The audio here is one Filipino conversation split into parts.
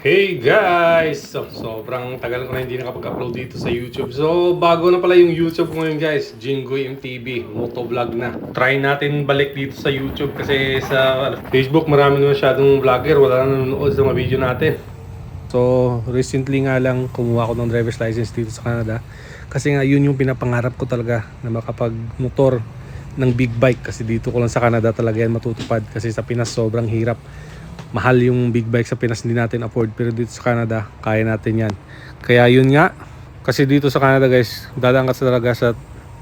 Hey guys! So, sobrang tagal ko na hindi nakapag-upload dito sa YouTube. So, bago na pala yung YouTube ko ngayon guys. Jingoy MTV, motovlog na. Try natin balik dito sa YouTube kasi sa ano, Facebook marami na masyadong vlogger. Wala na nanonood sa mga video natin. So, recently nga lang kumuha ko ng driver's license dito sa Canada. Kasi nga yun yung pinapangarap ko talaga na makapag-motor ng big bike. Kasi dito ko lang sa Canada talaga yan matutupad. Kasi sa Pinas sobrang hirap mahal yung big bike sa Pinas hindi natin afford. Pero dito sa Canada kaya natin yan. Kaya yun nga kasi dito sa Canada guys dadaan ka sa talaga sa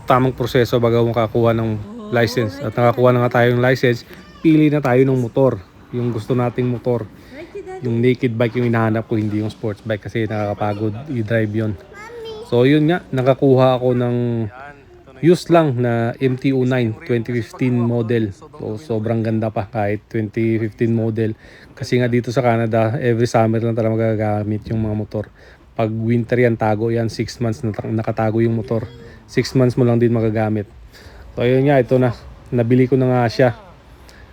tamang proseso bago makakuha ng license. at nakakuha na nga tayo ng license pili na tayo ng motor. Yung gusto nating motor. Yung naked bike yung hinahanap ko hindi yung sports bike kasi nakakapagod i-drive yon so yun nga nakakuha ako ng used lang na MTU9 2015 model. So sobrang ganda pa kahit 2015 model. Kasi nga dito sa Canada, every summer lang talaga magagamit yung mga motor. Pag winter yan, tago yan. 6 months na nakatago yung motor. 6 months mo lang din magagamit. So ayun nga, ito na. Nabili ko na nga siya.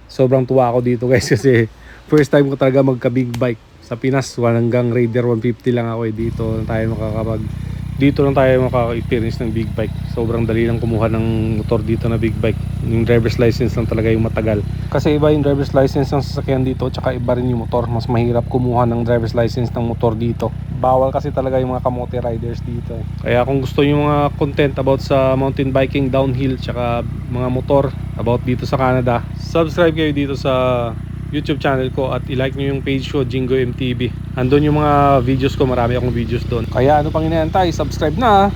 Sobrang tuwa ako dito guys kasi first time ko talaga magka big bike. Sa Pinas, hanggang Raider 150 lang ako eh. Dito na tayo makakapag dito lang tayo makaka-experience ng big bike. Sobrang dali lang kumuha ng motor dito na big bike. Yung driver's license lang talaga yung matagal. Kasi iba yung driver's license ng sasakyan dito, tsaka iba rin yung motor. Mas mahirap kumuha ng driver's license ng motor dito. Bawal kasi talaga yung mga kamote riders dito. eh. Kaya kung gusto nyo mga content about sa mountain biking, downhill, tsaka mga motor about dito sa Canada, subscribe kayo dito sa YouTube channel ko at i-like nyo yung page ko, Jingo MTV. Andun yung mga videos ko, marami akong videos doon. Kaya ano pang inaantay, subscribe na!